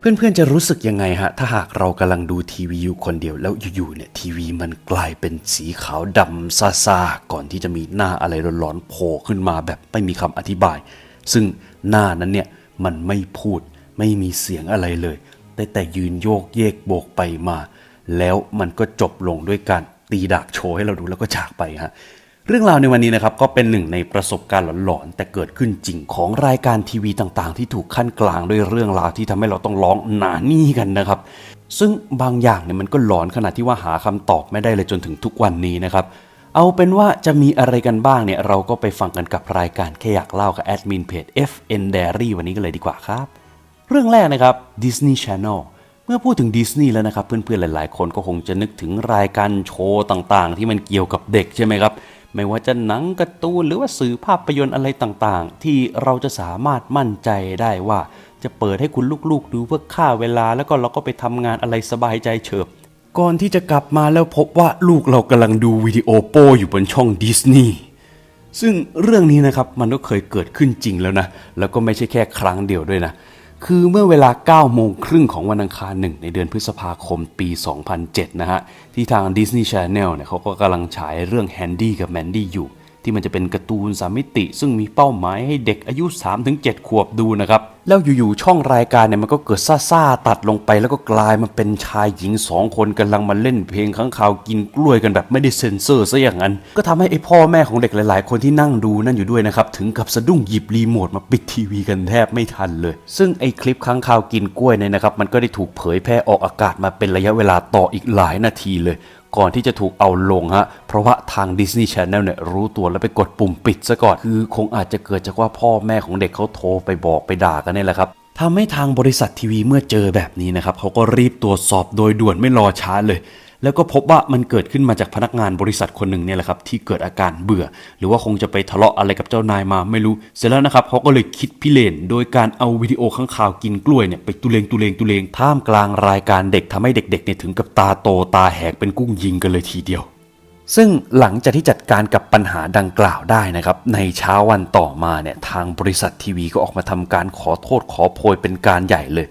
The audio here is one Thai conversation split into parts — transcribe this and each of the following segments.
เพื่อนๆจะรู้สึกยังไงฮะ ถ้าหากเรากำลังดูทีวีอยู่คนเดียวแล้วอยู่ๆเนี่ยทีวีมันกลายเป็นสีขาวดำซ่าๆก่อนที่จะมีหน้าอะไรร้อนๆโผล่ขึ้นมาแบบไม่มีคำอธิบาย ซึ่งหน้านั้นเนี่ยมันไม่พูดไม่มีเสียงอะไรเลย แต่แต่ยืนโยกเยกโบกไปมา แล้วมันก็จบลงด้วยการตีดากโชว์ให้เราดูแล้วก็จากไปฮะ เรื่องราวในวันนี้นะครับก็เป็นหนึ่งในประสบการณ์หลอนๆแต่เกิดขึ้นจริงของรายการทีวีต่างๆ ที่ถูกขั้นกลางด้วยเรื่องราวที่ทำให้เราต้องร้องหนานี่กันนะครับ ซึ่งบางอย่างเนี่ยมันก็หลอนขนาดที่ว่าหาคำตอบไม่ได้เลยจนถึงทุกวันนี้นะครับเอาเป็นว่าจะมีอะไรกันบ้างเนี่ยเราก็ไปฟังกันกับรายการแค่อยากเล่ากับแอดมินเพจ FN Diary วันนี้กันเลยดีกว่าครับ เรื่องแรกนะครับ Disney Channel เมื่อพูดถึงดิสนีย์แล้วนะครับ เพื่อนๆหลาย ๆ คนก็คงจะนึกถึงรายการโชว์ต่างๆ ที่มันเกี่ยวกับเด็กใช่ไหมครับ ไม่ว่าจะหนังการ์ตูนหรือว่าสื่อภาพยนตร์อะไรต่างๆ ที่เราจะสามารถมั่นใจได้ว่า จะเปิดให้คุณลูกๆ ดูเพื่อฆ่าเวลาแล้วก็เราก็ไปทำงานอะไรสบายใจเฉิบก่อนที่จะกลับมาแล้วพบว่าลูกเรากำลังดูวิดีโอโป้อยู่บนช่องดิสนีย์ซึ่งเรื่องนี้นะครับมันก็เคยเกิดขึ้นจริงแล้วนะ แล้วก็ไม่ใช่แค่ครั้งเดียวด้วยนะ คือเมื่อเวลา 9 โมงครึ่งของวันอังคารหนึ่งในเดือนพฤษภาคมปี 2007 นะฮะ ที่ทาง Disney Channel เนี่ยเขาก็กำลังฉายเรื่อง Handy กับ Mandy อยู่ ที่มันจะเป็นการ์ตูนสามมิติ ซึ่งมีเป้าหมายให้เด็กอายุ 3-7 ขวบดูนะครับ แล้วอยู่ๆช่องรายการเนี่ยมันก็เกิดซ่าๆตัดลงไป แล้วก็กลายมาเป็นชายหญิงสองคนกำลังมาเล่นเพลงข้างข่าวกินกล้วยกันแบบไม่ได้เซ็นเซอร์ซะอย่างนั้น ก็ทำให้ไอพ่อแม่ของเด็กหลาย ๆ คนที่นั่งดูนั่นอยู่ด้วยนะครับถึงกับสะดุ้งหยิบรีโมทมาปิดทีวีกันแทบไม่ทันเลย ซึ่งไอคลิปข้างข่าวกินกล้วยเนี่ยนะครับมันก็ได้ถูกเผยแพร่ออกอากาศมาเป็นระยะเวลาต่ออีกหลายนาทีเลย ก่อนที่จะถูกเอาลงฮะ เพราะว่าทาง Disney Channel เนี่ยรู้ตัวแล้วไปกดปุ่มปิดซะก่อน คือคงอาจจะเกิดจากว่าพ่อแม่ของเด็กเขาโทรไปบอกไปด่ากันนี่แหละครับทำให้ทางบริษัททีวีเมื่อเจอแบบนี้นะครับเขาก็รีบตรวจสอบโดยด่วนไม่รอช้าเลย แล้วก็พบว่ามันเกิดขึ้นมาจากพนักงานบริษัทคนหนึ่งเนี่ยแหละครับที่เกิดอาการเบื่อ หรือว่าคงจะไปทะเลาะอะไรกับเจ้านายมาไม่รู้ เสร็จแล้วนะครับเขาก็เลยคิดพิเรนโดยการเอาวิดีโอข้างข่าวกินกล้วยเนี่ยไปตุเลงตุเลงตุเลงท่ามกลางรายการเด็กทำให้เด็กๆเนี่ยถึงกับตาโตตาแหกเป็นกุ้งยิงกันเลยทีเดียวซึ่งหลังจากที่จัดการกับปัญหาดังกล่าวได้นะครับ ในเช้าวันต่อมาเนี่ยทางบริษัททีวีก็ออกมาทำการขอโทษขอโพยเป็นการใหญ่เลย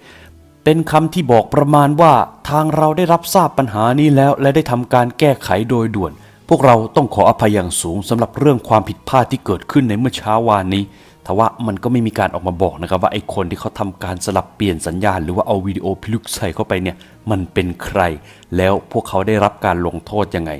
เป็นคำที่บอกประมาณว่าทางเราได้รับทราบปัญหานี้แล้ว และได้ทำการแก้ไขโดยด่วน พวกเราต้องขออภัยอย่างสูงสำหรับเรื่องความผิดพลาดที่เกิดขึ้นในเมื่อเช้าวานนี้ทว่ามันก็ไม่มีการออกมาบอกนะครับว่าไอ้คนที่เขาทำการสลับเปลี่ยนสัญญาณ หรือว่าเอาวิดีโอพิลึกใส่เข้าไปเนี่ยมันเป็นใคร แล้วพวกเขาได้รับการลงโทษยังไง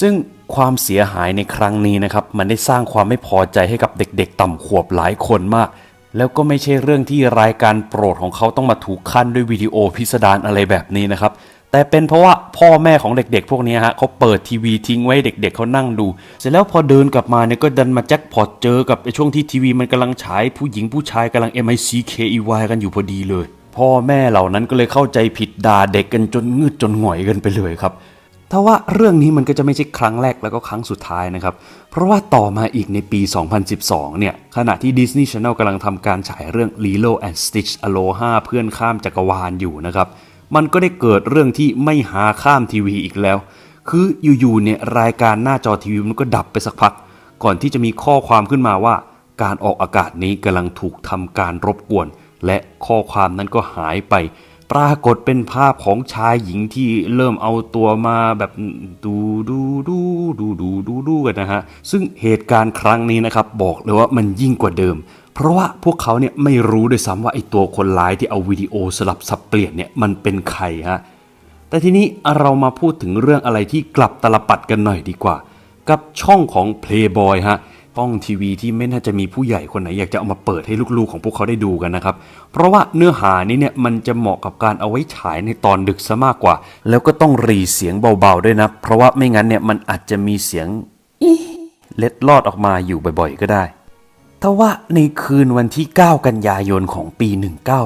ซึ่งความเสียหายในครั้งนี้นะครับมันได้สร้างความไม่พอใจให้กับเด็กๆ ต่ำขวบหลายคนมาก แล้วก็ไม่ใช่เรื่องที่รายการโปรดของเขาต้องมาถูกขั้นด้วยวิดีโอพิสดารอะไรแบบนี้นะครับ แต่เป็นเพราะว่าพ่อแม่ของเด็กๆ พวกนี้ฮะเขาเปิดทีวีทิ้งไว้เด็ก ๆเขานั่งดู เสร็จแล้วพอเดินกลับมาเนี่ยก็ดันมาแจ็คพอตเจอกับช่วงที่ทีวีมันกำลังฉายผู้หญิงผู้ชายกำลัง M I C K E Y กันอยู่พอดีเลย พ่อแม่เหล่านั้นก็เลยเข้าใจผิดด่าเด็กกันจนงืดจนหงอยกันไปเลยครับ ทว่าเรื่องนี้มันก็จะไม่ใช่ครั้งแรกแล้วก็ครั้งสุดท้ายนะครับ เพราะว่าต่อมาอีกในปี 2012 เนี่ย ขณะที่ Disney Channel กำลังทำการฉายเรื่อง Lilo and Stitch Aloha เพื่อนข้ามจักรวาลอยู่นะครับ มันก็ได้เกิดเรื่องที่ไม่หาข้ามทีวีอีกแล้ว คืออยู่ๆเนี่ยรายการหน้าจอทีวีมันก็ดับไปสักพัก ก่อนที่จะมีข้อความขึ้นมาว่า การออกอากาศนี้กำลังถูกทำการรบกวน และข้อความนั้นก็หายไป ปรากฏเป็นภาพของชายหญิงที่เริ่มเอาตัวมาแบบดูดูดูดูดูดูดูกันนะฮะ ซึ่งเหตุการณ์ครั้งนี้นะครับ บอกเลยว่ามันยิ่งกว่าเดิม เพราะว่าพวกเขาเนี่ยไม่รู้ด้วยซ้ำว่าไอ้ตัวคนร้ายที่เอาวิดีโอสลับสับเปลี่ยนเนี่ยมันเป็นใครฮะแต่ทีนี้เรามาพูดถึงเรื่องอะไรที่กลับตลปัดกันหน่อยดีกว่า กับช่องของ Playboy ฮะ ช่องทีวีที่ไม่น่าจะมีผู้ใหญ่คนไหนอยากจะเอามาเปิดให้ลูกๆของพวกเขาได้ดูกันนะครับ เพราะว่าเนื้อหานี้เนี่ยมันจะเหมาะกับการเอาไว้ฉายในตอนดึกซะมากกว่า แล้วก็ต้องรีเสียงเบาๆด้วยนะ เพราะว่าไม่งั้นเนี่ยมันอาจจะมีเสียงอีเล็ดลอดออกมาอยู่บ่อยๆ ก็ได้ทว่าในคืนวันที่ 9 กันยายนของปี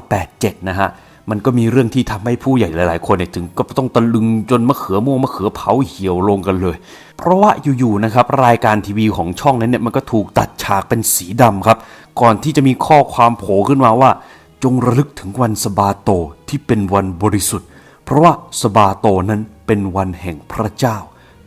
1987 นะฮะ มันก็มีเรื่องที่ทำให้ผู้ใหญ่หลาย ๆ คนเนี่ยถึงก็ต้องตะลึงจนมะเขือม่วงมะเขือเผาเหี่ยวลงกันเลย เพราะว่าอยู่ ๆ นะครับ รายการทีวีของช่องนั้นเนี่ยมันก็ถูกตัดฉากเป็นสีดำครับ ก่อนที่จะมีข้อความโผล่ขึ้นมาว่า จงระลึกถึงวันสบาโตที่เป็นวันบริสุทธิ์ เพราะว่าสบาโตนั้นเป็นวันแห่งพระเจ้า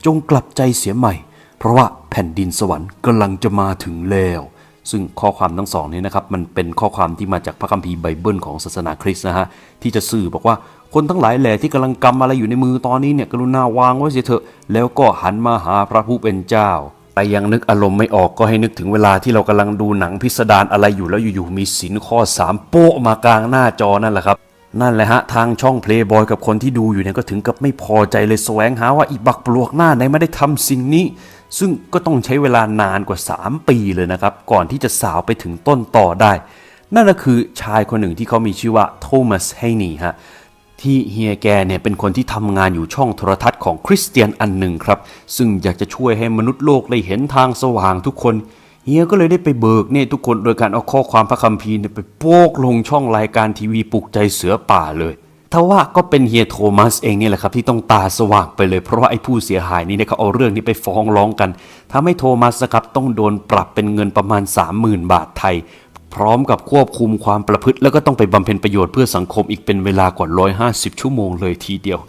จงกลับใจเสียใหม่ เพราะว่าแผ่นดินสวรรค์กำลังจะมาถึงแล้ว ซึ่งข้อความทั้งสองนี้นะครับมันเป็นข้อความที่มาจากพระคัมภีร์ไบเบิลของศาสนาคริสต์นะฮะที่จะสื่อบอกว่าคนทั้งหลายแหล่ที่กำลังกำอะไรอยู่ในมือตอนนี้เนี่ยกรุณาวางไว้เสียเถอะแล้วก็หันมาหาพระผู้เป็นเจ้าแต่ยังนึกอารมณ์ไม่ออกก็ให้นึกถึงเวลาที่เรากำลังดูหนังพิสดารอะไรอยู่แล้วอยู่ๆมีสินข้อสามโป๊ะมากลางหน้าจอนั่นแหละครับนั่นแหละฮะ ทางช่อง Playboy กับคนที่ดูอยู่เนี่ยก็ถึงกับไม่พอใจเลยแสวงหาว่าอีบักปลวกหน้าไหนไม่ได้ทำสิ่งนี้ ซึ่งก็ต้องใช้เวลานานกว่า 3 ปีเลยนะครับ ก่อนที่จะสาวไปถึงต้นต่อได้ นั่นก็คือชายคนหนึ่งที่เขามีชื่อว่าโทมัสเฮนีฮะที่เฮียแกเนี่ยเป็นคนที่ทำงานอยู่ช่องโทรทัศน์ของคริสเตียนอันหนึ่งครับ ซึ่งอยากจะช่วยให้มนุษย์โลกได้เห็นทางสว่างทุกคนเฮียก็เลยได้ไปเบิกเนี่ยทุกคนโดยการเอาข้อความพระคัมภีร์ไปโปกลงช่องรายการทีวีปลุกใจเสือป่าเลย ทว่าก็เป็นเฮียโทมัสเองเนี่แหละครับที่ต้องตาสว่างไปเลย เพราะว่าไอ้ผู้เสียหายนี่เนี่ยเขาเอาเรื่องนี้ไปฟ้องร้องกันทำให้โทมัสครับต้องโดนปรับเป็นเงินประมาณ 30,000 บาทไทย พร้อมกับควบคุมความประพฤติ แล้วก็ต้องไปบำเพ็ญประโยชน์เพื่อสังคมอีกเป็นเวลากว่า 150 ชั่วโมงเลยทีเดียว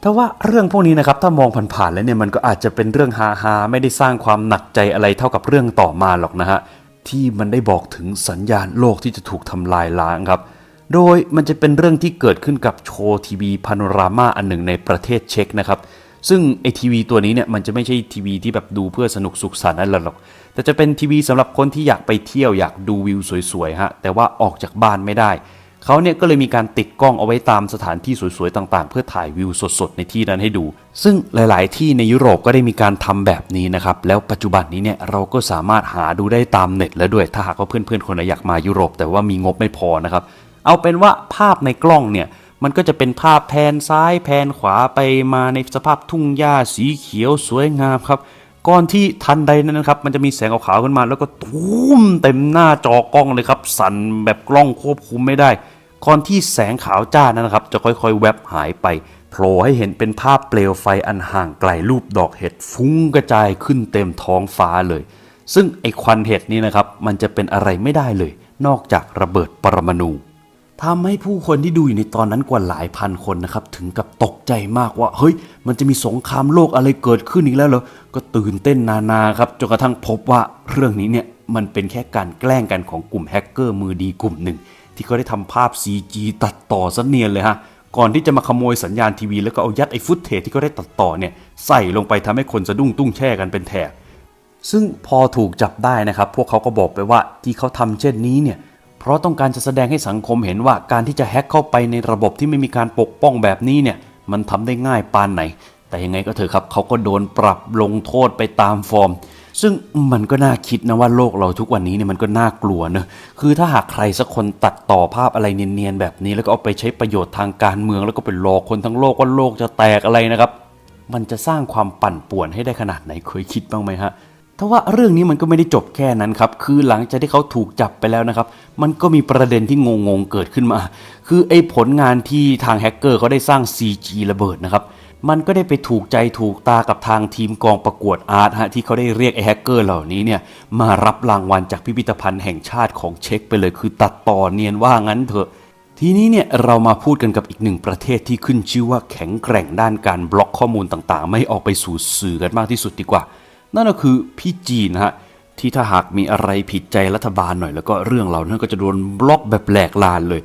แต่ว่าเรื่องพวกนี้นะครับถ้ามองผ่านๆแล้วเนี่ยมันก็อาจจะเป็นเรื่องฮาๆไม่ได้สร้างความหนักใจอะไรเท่ากับเรื่องต่อมาหรอกนะฮะที่มันได้บอกถึงสัญญาณโลกที่จะถูกทำลายล้างครับ โดยมันจะเป็นเรื่องที่เกิดขึ้นกับโชว์ทีวีพานรามาอันหนึ่งในประเทศเช็กนะครับ ซึ่งไอทีวีตัวนี้เนี่ยมันจะไม่ใช่ทีวีที่แบบดูเพื่อสนุกสุขสันต์อะไรหรอก แต่จะเป็นทีวีสำหรับคนที่อยากไปเที่ยวอยากดูวิวสวยๆฮะ แต่ว่าออกจากบ้านไม่ได้ เขาเนี่ยก็เลยมีการติดกล้องเอาไว้ตามสถานที่สวยๆต่างๆ เพื่อถ่ายวิวสดๆในที่นั้นให้ดู ซึ่งหลายๆ ที่ในยุโรปก็ได้มีการทำแบบนี้นะครับ แล้วปัจจุบันนี้เนี่ยเราก็สามารถหาดูได้ตามเน็ตแล้วด้วย ถ้าหากว่าเพื่อนๆคนไหนอยากมายุโรป แต่ว่ามีงบไม่พอนะครับ เอาเป็นว่าภาพในกล้องเนี่ยมันก็จะเป็นภาพแผนซ้ายแผนขวาไปมาในสภาพทุ่งหญ้าสีเขียวสวยงามครับก่อนที่ทันใดนั้นนะครับ มันจะมีแสงขาวขึ้นมาแล้วก็ตุ้มเต็มหน้าจอกล้องเลยครับ สั่นแบบกล้องควบคุมไม่ได้ ก่อนที่แสงขาวจ้านั้นนะครับ จะค่อยๆ แวบหายไปโผล่ให้เห็นเป็นภาพเปลวไฟอันห่างไกลรูปดอกเห็ดฟุ้งกระจายขึ้นเต็มท้องฟ้าเลย ซึ่งไอควันเห็ดนี้นะครับ มันจะเป็นอะไรไม่ได้เลย นอกจากระเบิดปรมาณู ทำให้ผู้คนที่ดูอยู่ในตอนนั้นกว่าหลายพันคนนะครับถึงกับตกใจมากว่าเฮ้ย มันจะมีสงครามโลกอะไรเกิดขึ้นอีกแล้วเหรอก็ตื่นเต้นนานาครับจนกระทั่งพบว่าเรื่องนี้เนี่ยมันเป็นแค่การแกล้งกันของกลุ่มแฮกเกอร์มือดีกลุ่มหนึ่ง ที่เขาได้ทำภาพ CG ตัดต่อซะเนียนเลยฮะก่อนที่จะมาขโมยสัญญาณทีวีแล้วก็เอายัดไอ้ฟุตเทจที่เขาได้ตัดต่อเนี่ยใส่ลงไปทำให้คนสะดุ้งตุ้งแช่กันเป็นแถบซึ่งพอถูกจับได้นะครับ พวกเขาก็บอกไปว่าที่เขาทำเช่นนี้เนี่ย เพราะต้องการจะแสดงให้สังคมเห็นว่าการที่จะแฮ็กเข้าไปในระบบที่ไม่มีการปกป้องแบบนี้เนี่ย มันทำได้ง่ายปานไหน แต่ยังไงก็เถอะครับเขาก็โดนปรับลงโทษไปตามฟอร์ม ซึ่งมันก็น่าคิดนะว่าโลกเราทุกวันนี้เนี่ยมันก็น่ากลัวเนอะคือถ้าหากใครสักคนตัดต่อภาพอะไรเนียนๆแบบนี้แล้วก็เอาไปใช้ประโยชน์ทางการเมือง แล้วก็ไปหลอกคนทั้งโลกว่าโลกจะแตกอะไรนะครับ มันจะสร้างความปั่นป่วนให้ได้ขนาดไหนเคยคิดบ้างไหมฮะ ถ้าว่าเรื่องนี้มันก็ไม่ได้จบแค่นั้นครับ คือหลังจากที่เขาถูกจับไปแล้วนะครับ มันก็มีประเด็นที่งงๆเกิดขึ้นมา คือไอ้ผลงานที่ทางแฮกเกอร์เขาได้สร้าง CG ระเบิดนะครับมันก็ได้ไปถูกใจถูกตากับทางทีมกองประกวดอาร์ตฮะที่เขาได้เรียกไอ้แฮกเกอร์เหล่านี้เนี่ยมารับรางวัลจากพิพิธภัณฑ์แห่งชาติของเช็กไปเลย คือตัดต่อเนียนว่างั้นเถอะ ทีนี้เนี่ยเรามาพูดกันกับอีกหนึ่งประเทศที่ขึ้นชื่อว่าแข็งแกร่งด้านการบล็อกข้อมูลต่างๆ ไม่ออกไปสู่สื่อกันมากที่สุดดีกว่า นั่นก็คือพี่จีนนะฮะที่ถ้าหากมีอะไรผิดใจรัฐบาลหน่อย แล้วก็เรื่องเหล่านั้นก็จะโดนบล็อกแบบแหลกลานเลย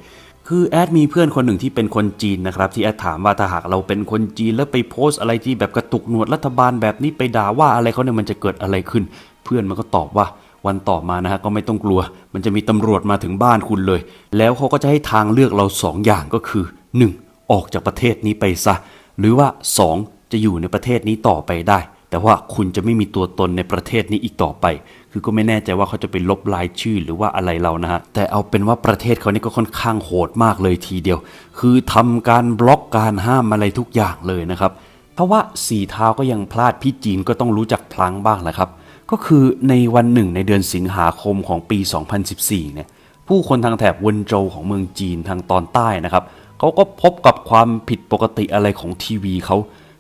คือแอดมีเพื่อนคนหนึ่งที่เป็นคนจีนนะครับ ที่แอดถามว่าถ้าหากเราเป็นคนจีนแล้วไปโพสต์อะไรที่แบบกระตุกหนวดรัฐบาลแบบนี้ไปด่าว่าอะไรเขาเนี่ยมันจะเกิดอะไรขึ้น เพื่อนมันก็ตอบว่าวันต่อมานะฮะก็ไม่ต้องกลัว มันจะมีตำรวจมาถึงบ้านคุณเลย แล้วเขาก็จะให้ทางเลือกเราสองอย่างก็คือ 1. ออกจากประเทศนี้ไปซะ หรือว่า 2. จะอยู่ในประเทศนี้ต่อไปได้ แต่ว่าคุณจะไม่มีตัวตนในประเทศนี้อีกต่อไป คือก็ไม่แน่ใจว่าเขาจะไปลบลายชื่อหรือว่าอะไรเรานะฮะ แต่เอาเป็นว่าประเทศเขานี่ก็ค่อนข้างโหดมากเลยทีเดียว คือทำการบล็อกการห้ามอะไรทุกอย่างเลยนะครับ เพราะว่าสี่เท้าก็ยังพลาดพี่จีนก็ต้องรู้จักพลังบ้างแหละครับ ก็คือในวันหนึ่งในเดือนสิงหาคมของปี 2014 เนี่ย ผู้คนทางแถบเวินโจวของเมืองจีนทางตอนใต้นะครับ เขาก็พบกับความผิดปกติอะไรของทีวีเขา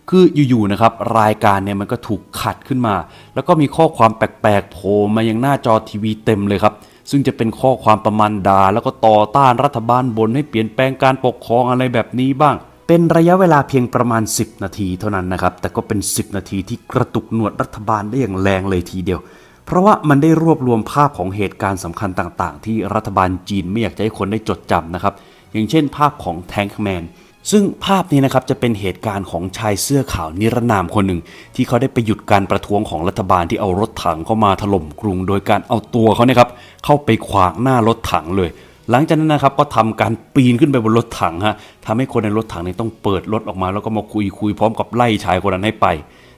คืออยู่ๆนะครับรายการเนี่ยมันก็ถูกขัดขึ้นมา แล้วก็มีข้อความแปลกๆโผล่มายังหน้าจอทีวีเต็มเลยครับ ซึ่งจะเป็นข้อความประมาณด่าแล้วก็ต่อต้านรัฐบาลบนให้เปลี่ยนแปลงการปกครองอะไรแบบนี้บ้าง เป็นระยะเวลาเพียงประมาณ 10 นาทีเท่านั้นนะครับ แต่ก็เป็น 10 นาทีที่กระตุกหนวดรัฐบาลได้อย่างแรงเลยทีเดียว เพราะว่ามันได้รวบรวมภาพของเหตุการณ์สำคัญต่างๆ ที่รัฐบาลจีนไม่อยากจะให้คนได้จดจำนะครับ อย่างเช่น ภาพของแทงค์แมน ซึ่งภาพนี้นะครับจะเป็นเหตุการณ์ของชายเสื้อขาวนิรนามคนหนึ่ง ที่เขาได้ไปหยุดการประท้วงของรัฐบาลที่เอารถถังเข้ามาถล่มกรุง โดยการเอาตัวเขาเนี่ยครับเข้าไปขวางหน้ารถถังเลย หลังจากนั้นนะครับก็ทำการปีนขึ้นไปบนรถถังฮะทำให้คนในรถถังเนี่ยต้องเปิดรถออกมา แล้วก็มาคุยคุยพร้อมกับไล่ชายคนนั้นให้ไป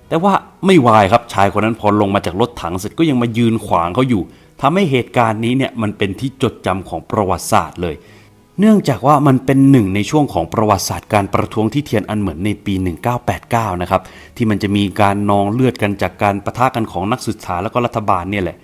แต่ว่าไม่วายครับชายคนนั้นพอลงมาจากรถถังเสร็จก็ยังมายืนขวางเขาอยู่ทำให้เหตุการณ์นี้เนี่ยมันเป็นที่จดจำของประวัติศาสตร์เลย เนื่องจากว่ามันเป็นหนึ่งในช่วงของประวัติศาสตร์การประท้วงที่เทียนอันเหมือนในปี 1989 นะครับ ที่มันจะมีการนองเลือดกันจากการประทะกันของนักศึกษาแล้วก็รัฐบาลเนี่ยแหละ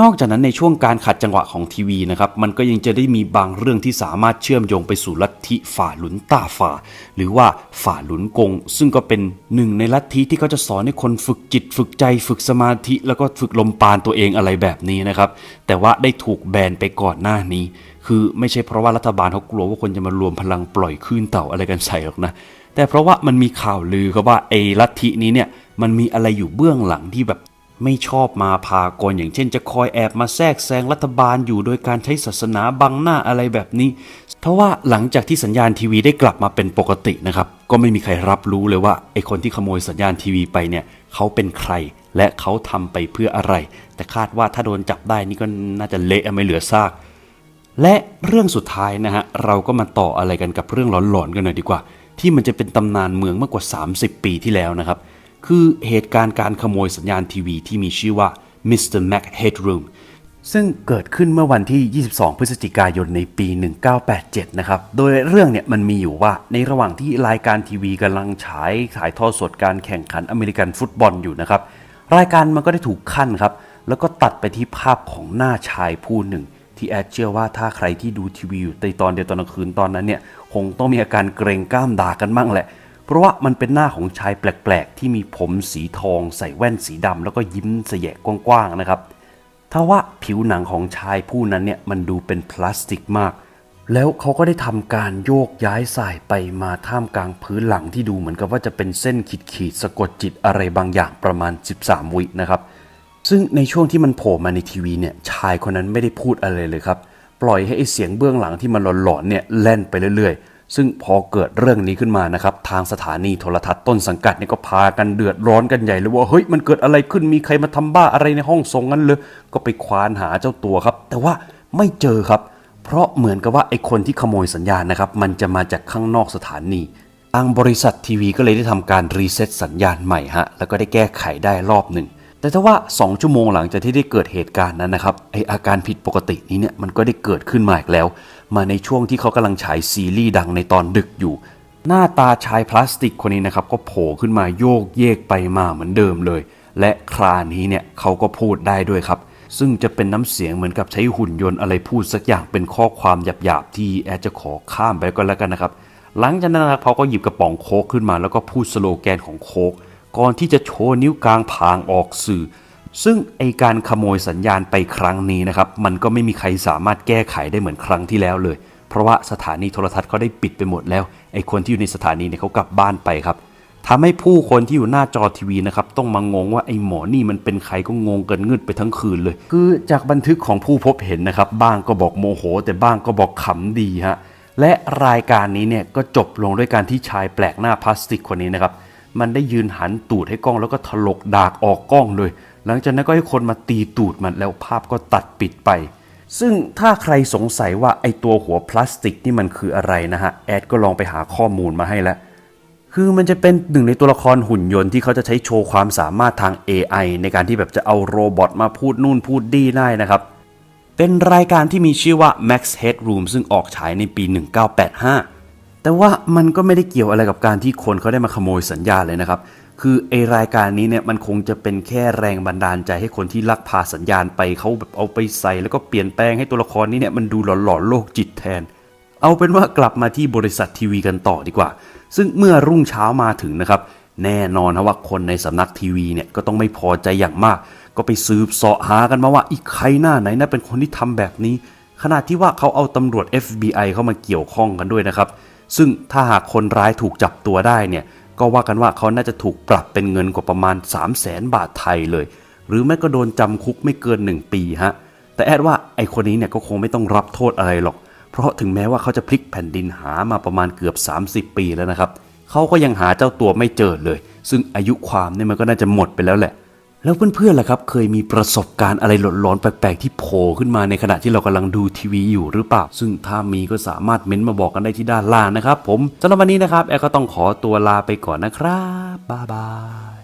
นอกจากนั้นในช่วงการขัดจังหวะของทีวีนะครับ มันก็ยังจะได้มีบางเรื่องที่สามารถเชื่อมโยงไปสู่ลัทธิฝ่าหลุนต้าฝ่า หรือว่าฝ่าหลุนกง ซึ่งก็เป็นหนึ่งในลัทธิที่เขาจะสอนให้คนฝึกจิต ฝึกใจ ฝึกสมาธิ แล้วก็ฝึกลมปานตัวเองอะไรแบบนี้นะครับ แต่ว่าได้ถูกแบนไปก่อนหน้านี้ คือไม่ใช่เพราะว่ารัฐบาลเขากลัวว่าคนจะมารวมพลังปล่อยคลื่นเต่าอะไรกันใส่หรอกนะ แต่เพราะว่ามันมีข่าวลือครับว่าไอ้ลัทธินี้เนี่ยมันมีอะไรอยู่เบื้องหลังที่แบบไม่ชอบมาพากลอย่างเช่น จะคอยแอบมาแทรกแซงรัฐบาลอยู่โดยการใช้ศาสนาบังหน้าอะไรแบบนี้ เพราะว่าหลังจากที่สัญญาณทีวีได้กลับมาเป็นปกตินะครับ ก็ไม่มีใครรับรู้เลยว่าไอคนที่ขโมยสัญญาณทีวีไปเนี่ยเขาเป็นใครและเขาทำไปเพื่ออะไร แต่คาดว่าถ้าโดนจับได้นี่ก็น่าจะเละไม่เหลือซาก และเรื่องสุดท้ายนะฮะเราก็มาต่ออะไรกันกับเรื่องหลอนๆกันหน่อยดีกว่า ที่มันจะเป็นตำนานเมืองมากกว่า 30 ปีที่แล้วนะครับ คือเหตุการณ์การขโมยสัญญาณทีวีที่มีชื่อว่า Mr. Mac Headroom ซึ่งเกิดขึ้นเมื่อวันที่ 22 พฤศจิกายนในปี 1987 นะครับ โดยเรื่องเนี่ยมันมีอยู่ว่าในระหว่างที่รายการทีวีกำลังฉายถ่ายทอดสดการแข่งขันอเมริกันฟุตบอลอยู่นะครับ รายการมันก็ได้ถูกขั้นครับ แล้วก็ตัดไปที่ภาพของหน้าชายผู้หนึ่ง ที่แอดเชื่อว่าถ้าใครที่ดูทีวีอยู่ในตอนเดียวตอนกลางคืนตอนนั้นเนี่ยคงต้องมีอาการเกรงกล้ามด่ากันบ้างแหละ เพราะว่ามันเป็นหน้าของชายแปลกๆ ที่มีผมสีทอง ใส่แว่นสีดำแล้วก็ยิ้มเสยะกว้างๆนะครับถ้าว่าผิวหนังของชายผู้นั้นเนี่ยมันดูเป็นพลาสติกมาก แล้วเขาก็ได้ทำการโยกย้ายสายไปมาท่ามกลางพื้นหลังที่ดูเหมือนกับว่าจะเป็นเส้นขีดๆสะกดจิตอะไรบางอย่างประมาณ 13 วินะครับ ซึ่งในช่วงที่มันโผล่มาในทีวีเนี่ยชายคนนั้นไม่ได้พูดอะไรเลยครับ ปล่อยให้ไอเสียงเบื้องหลังที่มันหลอนๆเนี่ยแล่นไปเรื่อยๆ ซึ่งพอเกิดเรื่องนี้ขึ้นมานะครับ ทางสถานีโทรทัศน์ต้นสังกัดเนี่ยก็พากันเดือดร้อนกันใหญ่เลยว่าเฮ้ยมันเกิดอะไรขึ้นมีใครมาทำบ้าอะไรในห้องส่งงั้นเลยก็ไปควานหาเจ้าตัวครับ แต่ว่าไม่เจอครับ เพราะเหมือนกับว่าไอคนที่ขโมยสัญญาณนะครับ มันจะมาจากข้างนอกสถานีทางบริษัททีวีก็เลยได้ทำการรีเซ็ตสัญญาณใหม่ฮะแล้วก็ได้แก้ไขได้รอบหนึ่ง แต่ถ้าว่า 2 ชั่วโมงหลังจากที่ได้เกิดเหตุการณ์นั้นนะครับไออาการผิดปกตินี้เนี่ยมันก็ได้เกิดขึ้นมาอีกแล้ว มาในช่วงที่เขากำลังฉายซีรีส์ดังในตอนดึกอยู่ หน้าตาชายพลาสติกคนนี้นะครับก็โผล่ขึ้นมาโยกเยกไปมาเหมือนเดิมเลย และครานี้เนี่ยเขาก็พูดได้ด้วยครับ ซึ่งจะเป็นน้ำเสียงเหมือนกับใช้หุ่นยนต์อะไรพูดสักอย่างเป็นข้อความหยาบๆที่แอดจะขอข้ามไปก็แล้วกันนะครับหลังจากนั้นนะครับเขาก็หยิบกระป๋องโค้กขึ้นมาแล้วก็พูดสโลแกนของโค้ก ก่อนที่จะโชว์นิ้วกลางพางออกสื่อ ซึ่งไอการขโมยสัญญาณไปครั้งนี้นะครับ มันก็ไม่มีใครสามารถแก้ไขได้เหมือนครั้งที่แล้วเลย เพราะว่าสถานีโทรทัศน์เขาได้ปิดไปหมดแล้ว ไอคนที่อยู่ในสถานีเนี่ยเขากลับบ้านไปครับทำให้ผู้คนที่อยู่หน้าจอทีวีนะครับต้องมางงว่าไอหมอนี่มันเป็นใครก็งงเกันงึดไปทั้งคืนเลย คือจากบันทึกของผู้พบเห็นนะครับ บ้างก็บอกโมโห แต่บ้างก็บอกขำดีฮะและรายการนี้เนี่ยก็จบลงด้วยการที่ชายแปลกหน้าพลาสติกคนนี้นะครับ มันได้ยืนหันตูดให้กล้องแล้วก็ถลกดากออกกล้องเลย หลังจากนั้นก็ให้คนมาตีตูดมันแล้วภาพก็ตัดปิดไป ซึ่งถ้าใครสงสัยว่าไอตัวหัวพลาสติกนี่มันคืออะไรนะฮะ แอดก็ลองไปหาข้อมูลมาให้แล้ว คือมันจะเป็นหนึ่งในตัวละครหุ่นยนต์ที่เขาจะใช้โชว์ความสามารถทาง AI ในการที่แบบจะเอาโรบอทมาพูดนู่นพูดดีได้นะครับ เป็นรายการที่มีชื่อว่า Max Headroom ซึ่งออกฉายในปี 1985 แต่ว่ามันก็ไม่ได้เกี่ยวอะไรกับการที่คนเขาได้มาขโมยสัญญาเลยนะครับ คือไอรายการนี้เนี่ยมันคงจะเป็นแค่แรงบันดาลใจให้คนที่ลักพาสัญญาณไปเขาแบบเอาไปใส่ แล้วก็เปลี่ยนแปลงให้ตัวละครนี้เนี่ยมันดูหลอนๆโลกจิตแทน เอาเป็นว่ากลับมาที่บริษัททีวีกันต่อดีกว่า ซึ่งเมื่อรุ่งเช้ามาถึงนะครับแน่นอนนะว่าคนในสำนักทีวีเนี่ยก็ต้องไม่พอใจอย่างมาก ก็ไปสืบเสาะหากันมาว่าอีกใครหน้าไหนนะเป็นคนที่ทำแบบนี้ขณะที่ว่าเขาเอาตำรวจ FBI เข้ามาเกี่ยวข้องกันด้วยนะครับ ซึ่งถ้าหากคนร้ายถูกจับตัวได้เนี่ยก็ว่ากันว่าเขาน่าจะถูกปรับเป็นเงินกว่าประมาณ 3 0 0แสนบาทไทยเลย หรือแม้ก็โดนจำคุกไม่เกิน 1 ปีฮะแต่แอดว่าไอคนนี้เนี่ยก็คงไม่ต้องรับโทษอะไรหรอก เพราะถึงแม้ว่าเขาจะพลิกแผ่นดินหามาประมาณเกือบ 30 ปีแล้วนะครับเขาก็ยังหาเจ้าตัวไม่เจอเลย ซึ่งอายุความเนี่ยมันก็น่าจะหมดไปแล้วแหละ แล้วเพื่อนๆล่ะครับ เคยมีประสบการณ์อะไรหลอนๆแปลกๆที่โผล่ขึ้นมาในขณะที่เรากำลังดูทีวีอยู่หรือเปล่า ซึ่งถ้ามีก็สามารถเม้นต์มาบอกกันได้ที่ด้านล่างนะครับ ผมสำหรับวันนี้นะครับแอร์ก็ต้องขอตัวลาไปก่อนนะครับบ๊ายบาย